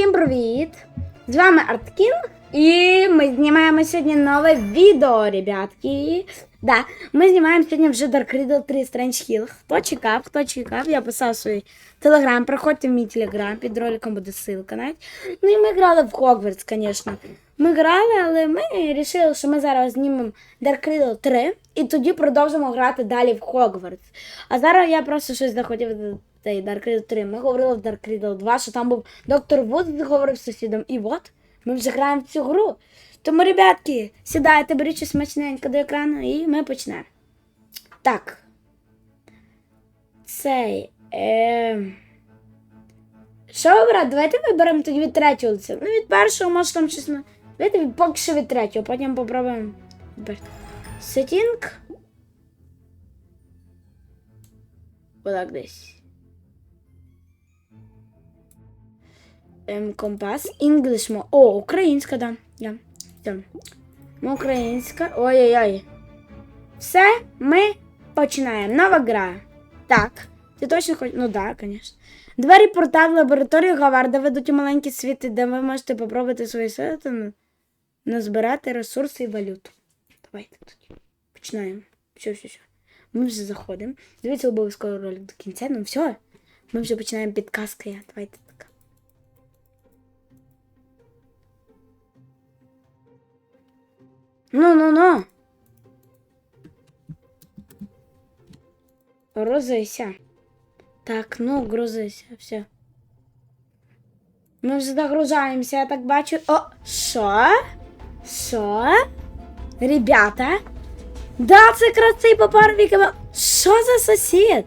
Всім привіт! З вами Арткін, і ми знімаємо сьогодні нове відео, ребятки. Да, ми знімаємо сьогодні вже Dark Riddle 3 Strange Hill. Хто чекав, хто чекав, я писав свій телеграм, проходьте в мій телеграм, під роликом буде ссылка навіть. Ну і ми грали в Хогвартс, звісно. Ми грали, але ми вирішили, що ми зараз знімемо Dark Riddle 3 і тоді продовжимо грати далі в Хогвартс. А зараз я просто щось захотів цей Dark Riddle 3. Ми говорили в Dark Riddle 2, що там був доктор Вуд, говорив з сусідом. І от ми вже граємо в цю гру. Тому, ребятки, сідайте, беріть щось смачненько до екрану і ми почнемо. Так. Цей. Е... Що вибрати? Давайте виберемо тоді від третього лиця. Ну, від першого, може там щось. Давайте поки що від третього, потім попробуємо. Сетінг. Отак десь. Компас. English мо. О, українська, да. да. Все. Українська. Ой-ой-ой. Все, ми починаємо. Нова гра. Так. Ти точно хочеш? Ну так, да, звісно. Двері портал в лабораторію Гаварда ведуть у маленькі світи, де ви можете попробувати свої сили назбирати ресурси і валюту. Давайте тоді. Починаємо. Все, все, все. Ми вже заходимо. Дивіться обов'язково ролик до кінця. Ну все. Ми вже починаємо підказки. Давайте так. Ну, ну, ну. Грузися. Так, ну, грузися, все. Ми вже загружаємося, я так бачу. О, що? Що? Ребята? Да, це красивий попар віками. Що за сусід?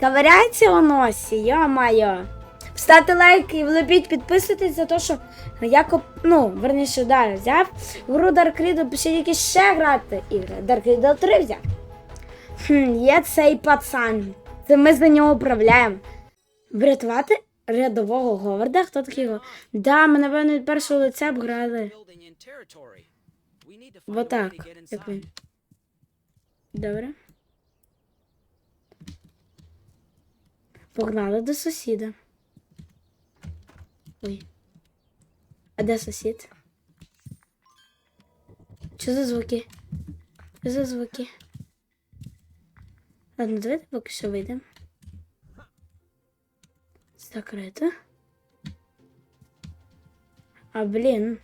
Ковиряється у носі, йо-моє. Ставте лайк і влепіть, підписуйтесь за те, що я коп... ну, верніше, да, взяв гру Dark Riddle, пишіть якісь ще грати ігри. Dark Riddle 3 взяв. Хм, є цей пацан. Це ми за нього управляємо. Врятувати рядового Говарда? Хто такий його? Да, ми, напевно, від першого лиця б грали. Вот так, як він. Добре. Погнали до сусіда. Ой. А де сусід? Що за звуки? Що за звуки? Ладно, давайте поки що вийдемо. Закрито. А, блін.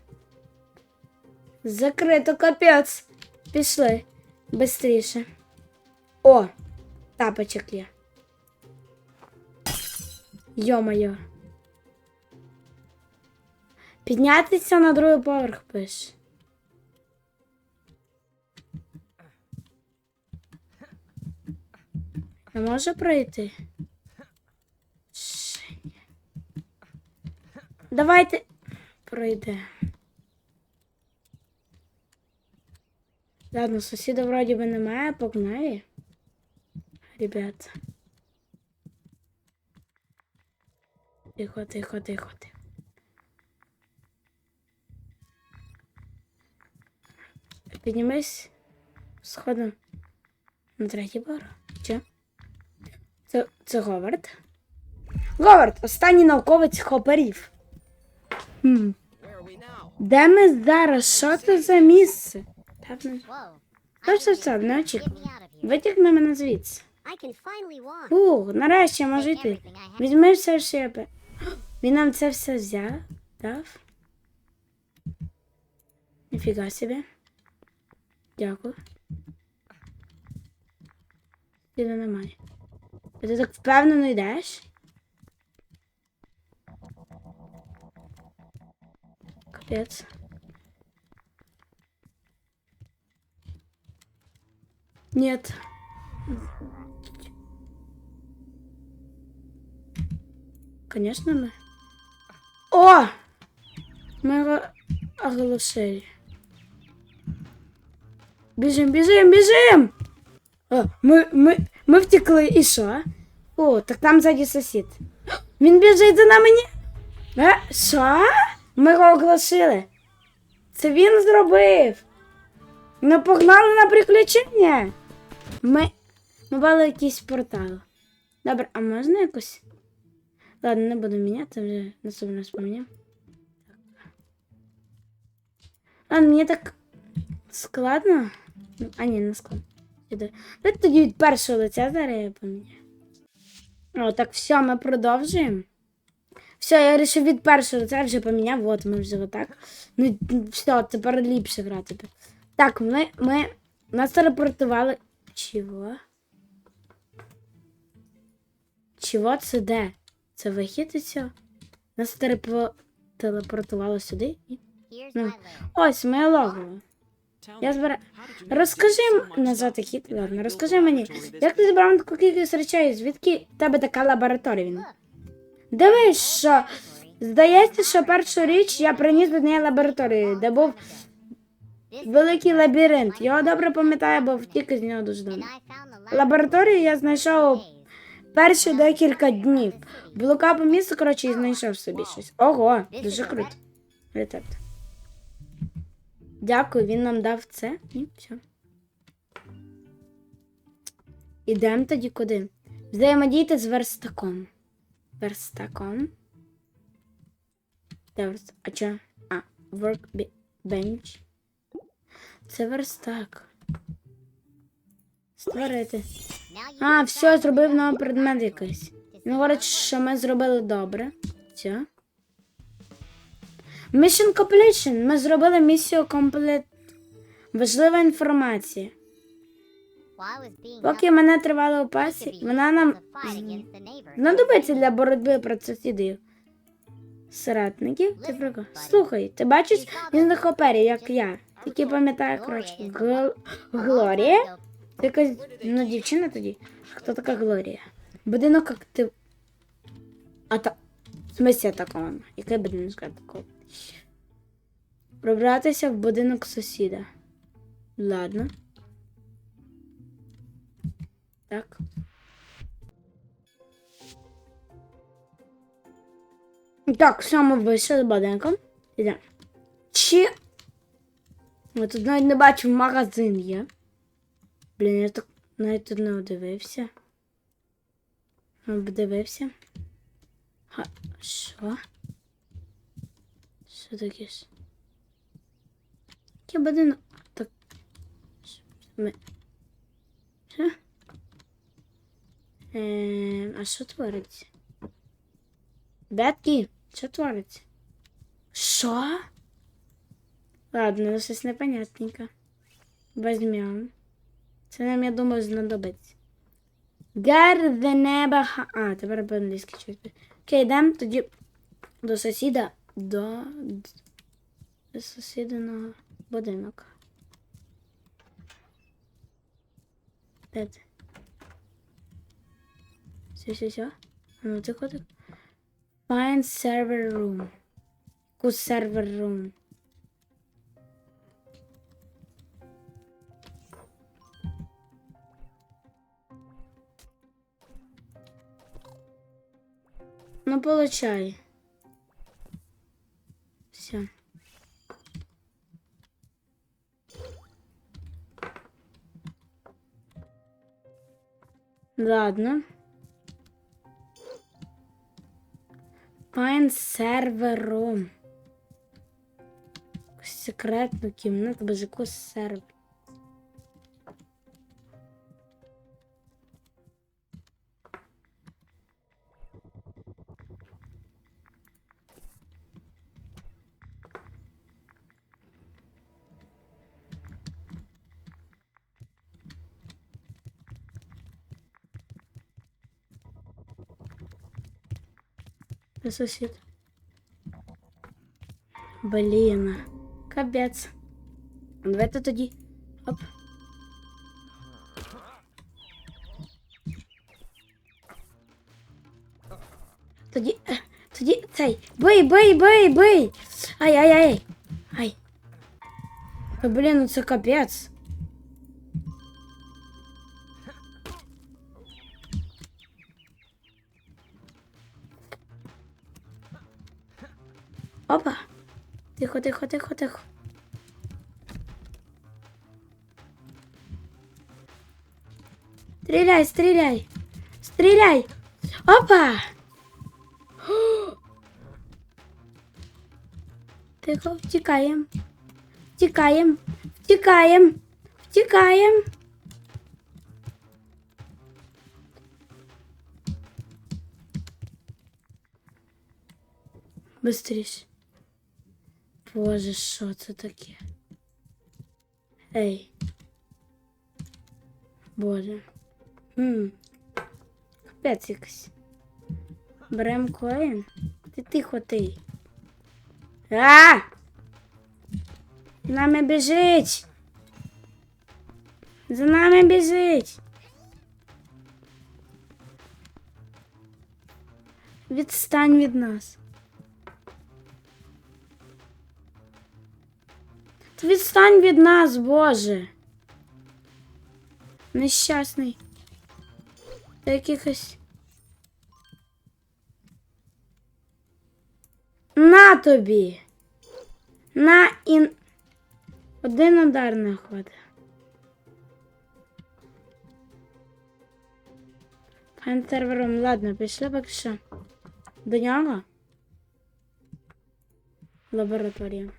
Закрито, капець. Пішли. Бистріше. О! Тапочок є. Йо-моє. Піднятися на другий поверх пиш. Не може пройти? Давайте пройде. Ладно, сусіда вроді би немає, погнали. Ребята. Тихо, тихо, тихо, тихо. Піднімись сходом на третій поверх. Чи? Це, це Говард. Говард, останній науковець хоперів. Хм. Де ми зараз? Що це за місце? Ну, Whoa. Та все, не очікуй. Витягни мене звідси. Фух, нарешті можу йти. Візьми все шипи. Він нам це все взяв, дав. Ніфіга собі. Дякую. Не немає. А Ти так впевнено йдеш? Капець. Нет. Конечно, мы. О! Мы оглушили. Бежим, бежим, бежим! О, ми, ми, ми втекли, і що? О, так там ззаді сусід. Він біжить за нами. Ні? Е, що? Ми його оглушили. Це він зробив. Ми погнали на приключення. Ми. Ми бали якийсь портал. Добре, а можна якось Ладно, не буду міняти, вже наступний раз поміняв. Ладно, мені так складно. Ну, А ні. Сюди. Давайте тоді від першого лиця зараз я поміняю. О, так все, ми продовжуємо. Все, я вирішив від першого лиця вже поміняв. От ми вже отак. Ну, все, тепер ліпше грати. Так, ми, ми нас телепортували. Чого? Чого це де? Це вихід і все? Нас телепо... телепортувало сюди. Ну. Ось моє логово. Я збира... Розкажи назвати stuff? Ладно, розкажи мені, як ти зібрав таку кількість речей? Звідки в тебе така лабораторія? Він? Дивись, що здається, що першу річ я приніс до неї лабораторію, де був великий лабіринт. Його добре пам'ятаю, бо втік з нього дуже давно. Лабораторію я знайшов перші декілька днів. Блукав по місту, коротше, і знайшов собі щось. Ого, дуже круто. Рецепт. Дякую, він нам дав це. І все. Ідемо тоді куди? Взаємодійте з верстаком. Верстаком. Де верстак? А чо? А, workbench. Це верстак. Створити. А, все, зробив новий предмет якийсь. Він говорить, що ми зробили добре. Все. Mission completion. Ми зробили місію комплет. Важлива інформація. Поки мене тривала у пасі, вона нам знадобиться для боротьби проти сусідів. Соратників? Ти прикол. Слухай, ти бачиш хоперів, як я. Тільки пам'ятаю, коротше, Гл... Глорія? Ти якась ну, дівчина тоді? Хто така Глорія? Будинок актив. А та. В смысле атаковано? Який будинок атаковано? Пробратися в будинок сусіда. Ладно. Так. Так, все, ми вийшли з будинком. Ідемо. Чи. Ми тут навіть не бачив магазин є. Блін, я так навіть тут не дивився. Обдивився. Ха, що? Що таке? Який будинок? Так. Що? Ми... Що? Ем, а що твориться? Бетки, що твориться? Що? Ладно, ну щось непонятненько. Возьмем. Це нам, я думаю, знадобиться. Гар the неба. ха- А, тепер по-англійськи щось. Окей, йдемо тоді до сусіда. До, до сусідиного будинок. Де це? Все, все, все. Ну тихо, тихо. Find server room. Яку server room? Ну, получай. Все. Ладно. Server room. Секретну кімнату без якогось сервер. Це сусід. Блін. Капець. Давайте тоді. Оп. Тоді. е, Тоді цей. Бий, бий, бий, бий. Ай, ай, ай. Ай. Та, Блін, ну це капець. Опа. Тихо, тихо, тихо, тихо. Стреляй, стреляй. Стреляй. Опа. Тихо, втікаємо. Втікаємо. Втікаємо. Втікаємо. Быстрее. Боже, що це таке? Ей. Боже. Хм. Капець якось. Берем коін. Ти тихо ти. А! За нами біжить. За нами біжить. Відстань від нас. Відстань від нас, Боже. Нещасний. Та якихось. На тобі. На ін. Один удар не хватить. Пантервером, ладно, пішли поки що. До нього. Лабораторія.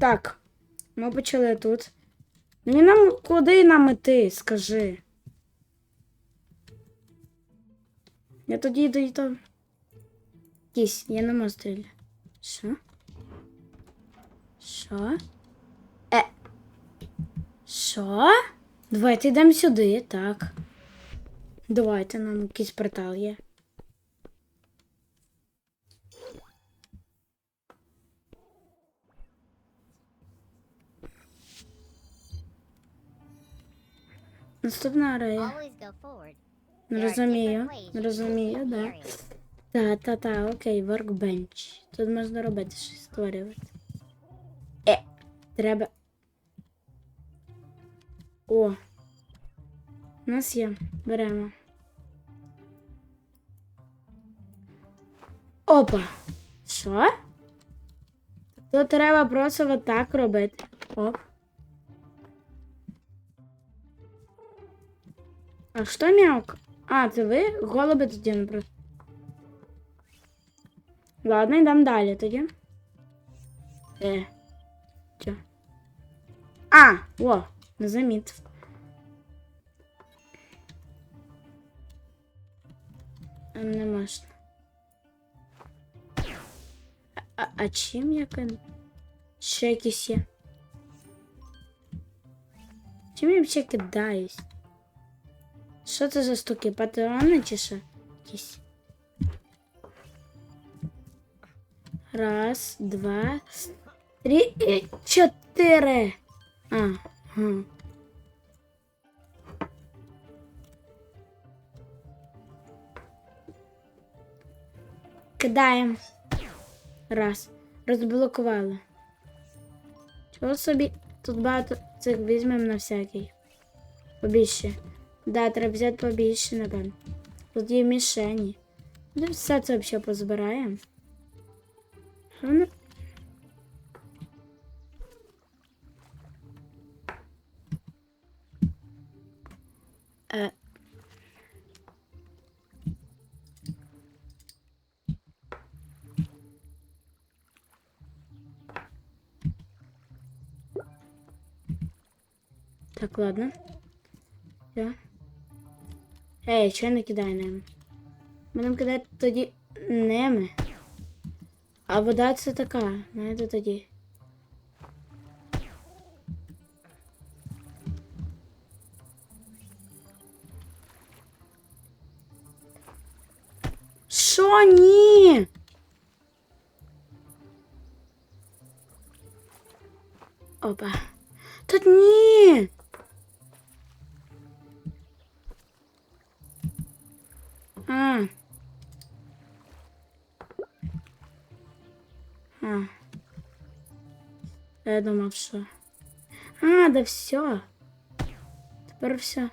Так, ми почали тут. Мені нам куди нам іти, скажи. Я тоді йду і то. Кісь, я не можу. Що? Що? Е. Що? Давайте йдемо сюди, так. Давайте нам якийсь портал є. Наступна арея. Не розумію. Не розумію, да. Та, та, та, окей, workbench. Тут можна робити щось створювати. Е, треба. О. У нас є. Беремо. Опа. Що? Тут треба просто отак робити. Оп. А що м'явк? А, це ви? Голуби тоді не просто. Ладно, йдемо далі тоді. Е. Чо? А, о, не замітив. А, Не можна. А, а, а чим я кин? Ще якісь є? Чим я взагалі кидаюсь? Що це за штуки? Патрони чи що? Якісь? Раз, два, три і чотири. Ага. Кидаємо. Раз. Розблокували. Чого собі тут багато цих візьмемо на всякий. Побільше. Да, треба взяти побільше, напевно. Тут є мішені. Ну, все це взагалі позбираємо. Що воно? Е. Так, ладно. Все. Ей, що не кидай ними? Будемо кидати тоді ними. А вода це така, знаєте тоді. Що ні? Опа. Я думав, що. А, да все. Тепер все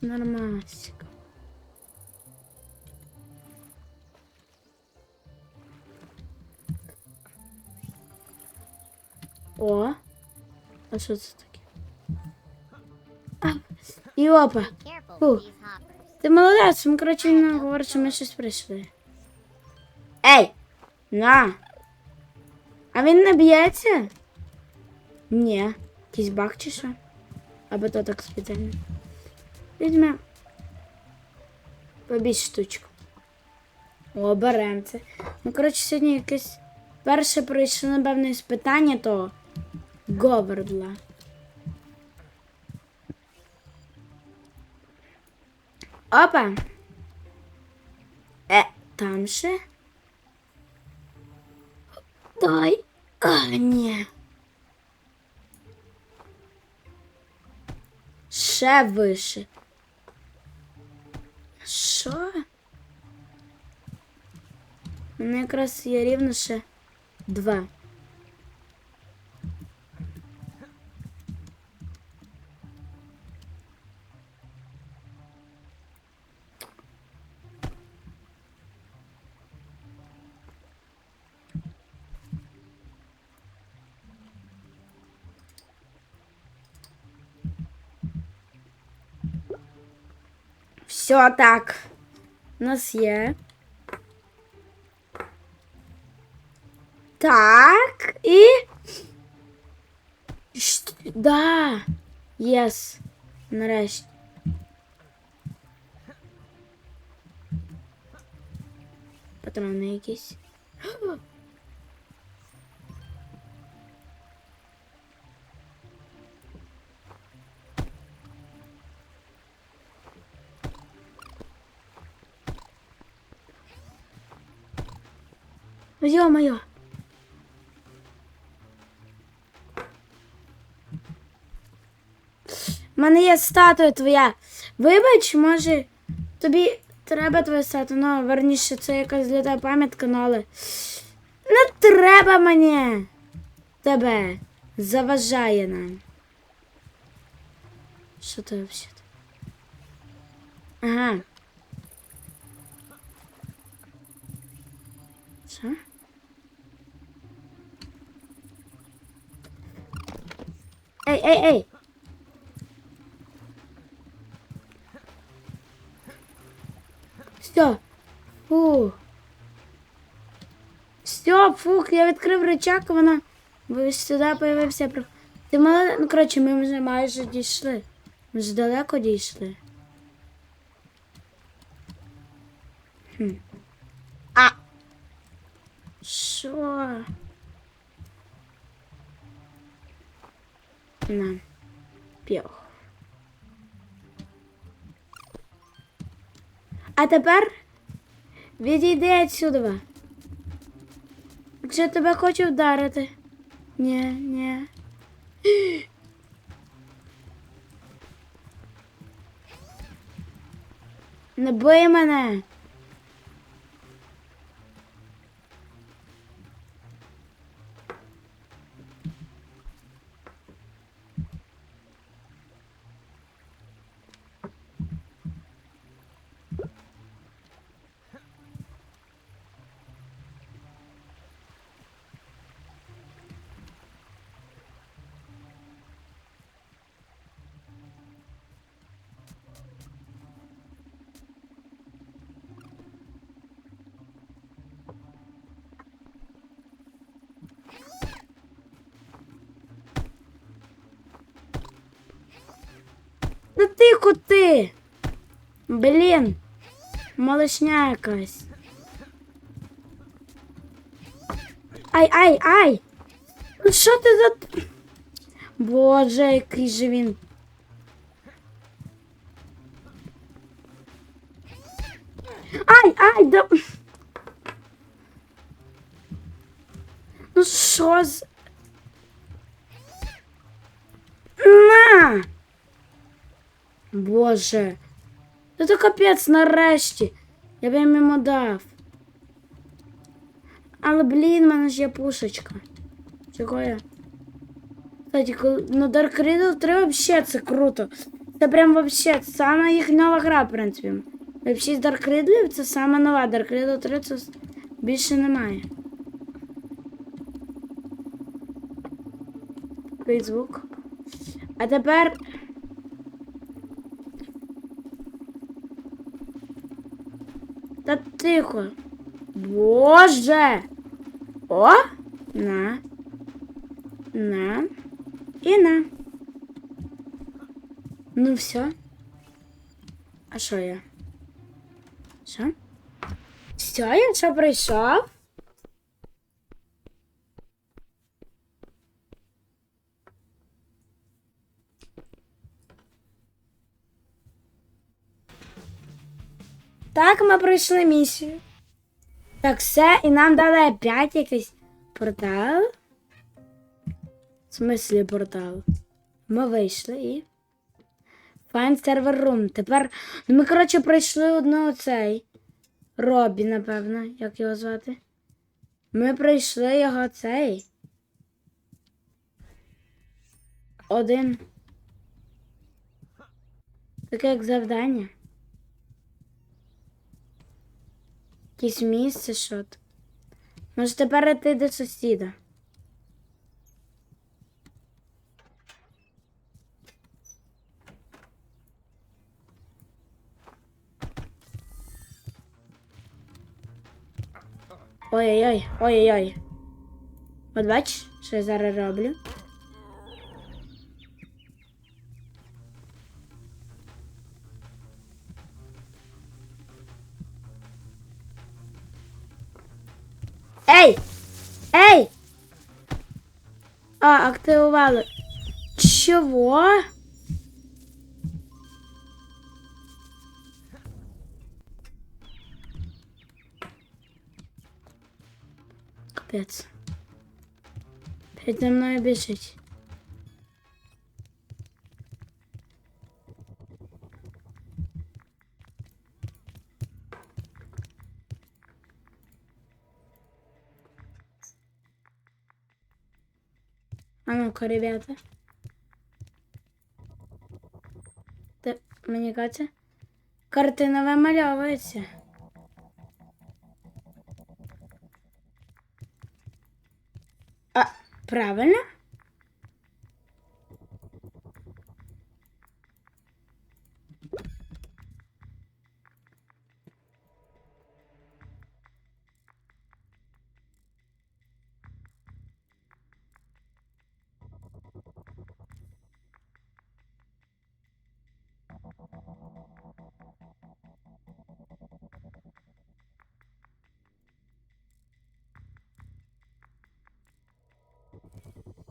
нормально. О. А що це таке? А, і опа. Be careful Ooh. with these hoppers. Ти молодець, ми, коротше, він говорить, що ми щось прийшли. Ей! На! А він не б'ється? Ні. Якийсь баг чи що? Або то так спеціально. Візьме. Побіж штучку. О, берем це. Ну, коротше, сьогодні якесь перше пройшло, напевно, іспитання, то Говардла. Опа. Е, там ще? Дай. А, ні. Ще вище. Що? У мене якраз є рівно ще два. Все так. У нас є. Так, і. Щ- Да. Єс. Нарешті. Патрони якісь. Ё-моё. У мене є статуя твоя. Вибач, може, тобі треба твоя статуя. Ну, верніше, це якась для тебе пам'ятка, ну, але. Не треба мені. Тебе заважає нам. Що це взагалі? Ага. Що? Ей, ей, ей! Все. Фу. Все, фух, я відкрив рычаг, вона сюди появився. Ти мала. Ну, коротше, ми вже майже дійшли. Ми вже далеко дійшли. Хм. А. Що? На. П'ох. А тепер відійди відсюди. Я тебе хочу вдарити. Ні, ні. Не бий мене. Да тихо ти. Блін. Малишня якась. Ай, ай, ай! Ну що ти за. Боже, який же він. Ай, ай, да. Ну що з. Боже. Та то капець нарешті. Я б їм йому дав. Але, блін, в мене ж є пушечка. Чого я? Кстати, ну Dark Riddle 3 вообще це круто. Це прям вообще сама їх нова гра, в принципі. Вообще Dark Riddle це сама нова. Dark Riddle 3 це більше немає. Звук. А тепер. Та тихо. Боже. О! На. На. І на. Ну все. А що я? Що? Все, я що прийшов? Так, ми пройшли місію. Так, все, і нам дали опять якийсь портал. В смислі портал. Ми вийшли і. Find server room. Тепер. Ну ми, коротше, пройшли одну цей. Робі, напевно, як його звати. Ми пройшли його цей. Один. Таке як завдання. Якесь місце що то. Може тепер йти до сусіда. Ой-ой-ой, ой-ой-ой. От бачиш, що я зараз роблю? А, активували. Чого? Капець. Передо мною біжить. А ну-ка, ребята. Та, мені кажеться, картина вимальовується. А, правильно?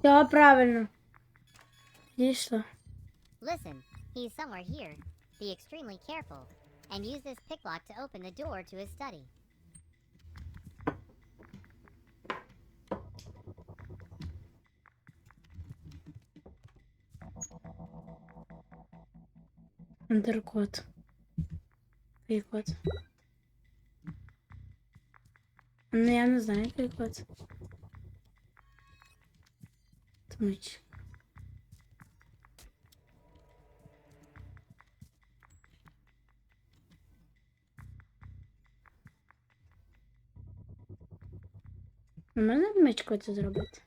Все правильно. Дійшло. Listen, he's somewhere here. Be extremely careful, and use this picklock to open the door to his study. Андеркот. Який код? Ну, я не знаю, який код. А Можна мечко це зробити?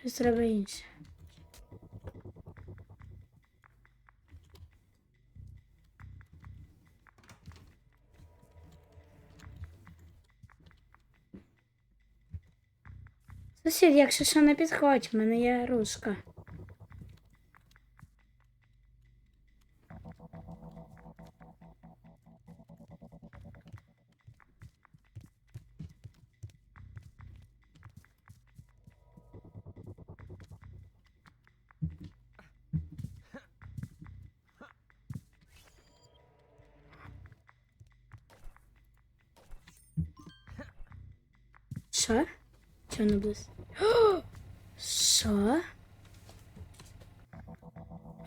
Щось треба інше. Сусід, якщо що не підходь, в мене є ручка. Що? Чого не близько? Що?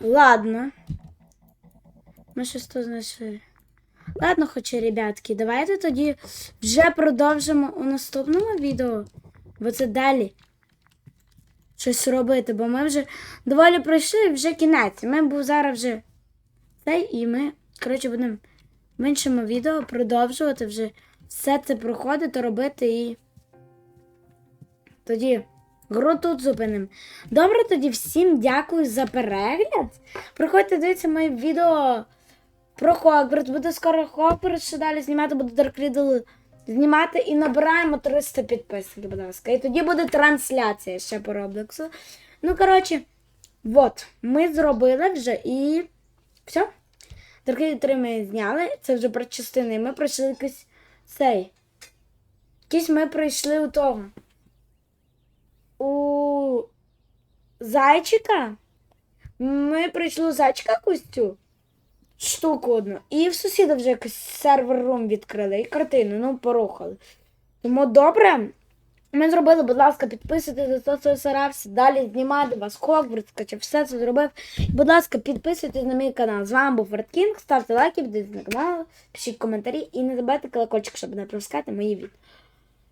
Ладно. Ми щось тут знайшли. Ладно, хоча, ребятки, давайте тоді вже продовжимо у наступному відео. Бо це далі щось робити, бо ми вже доволі пройшли вже кінець. Ми був зараз вже цей, і ми, коротше, будемо в іншому відео продовжувати вже все це проходити, робити і. Тоді гру тут зупинимо. Добре, тоді всім дякую за перегляд. Приходьте дивитися моє відео Про Хогвартс, буде скоро Хогвартс, що далі знімати, буду Dark Riddle знімати і набираємо 300 підписників, будь ласка. І тоді буде трансляція ще по Роблексу. Ну, коротше, от, ми зробили вже і все. Riddle 3 ми зняли, це вже про частини. Ми пройшли якийсь цей. Якийсь ми пройшли у того. У зайчика. Ми прийшли зайчика цю штуку одну. І в сусіда вже якийсь сервер рум відкрили і картину, ну, порухали. Тому добре. Ми зробили, будь ласка, підписуйтесь те, що старався далі знімати вас Хогвартс, скачав, все це зробив. Будь ласка, підписуйтесь на мій канал. З вами був Фредкінг. Ставте лайки, підписуйтесь на канал, пишіть коментарі і не забувайте колокольчик, щоб не пропускати мої відео.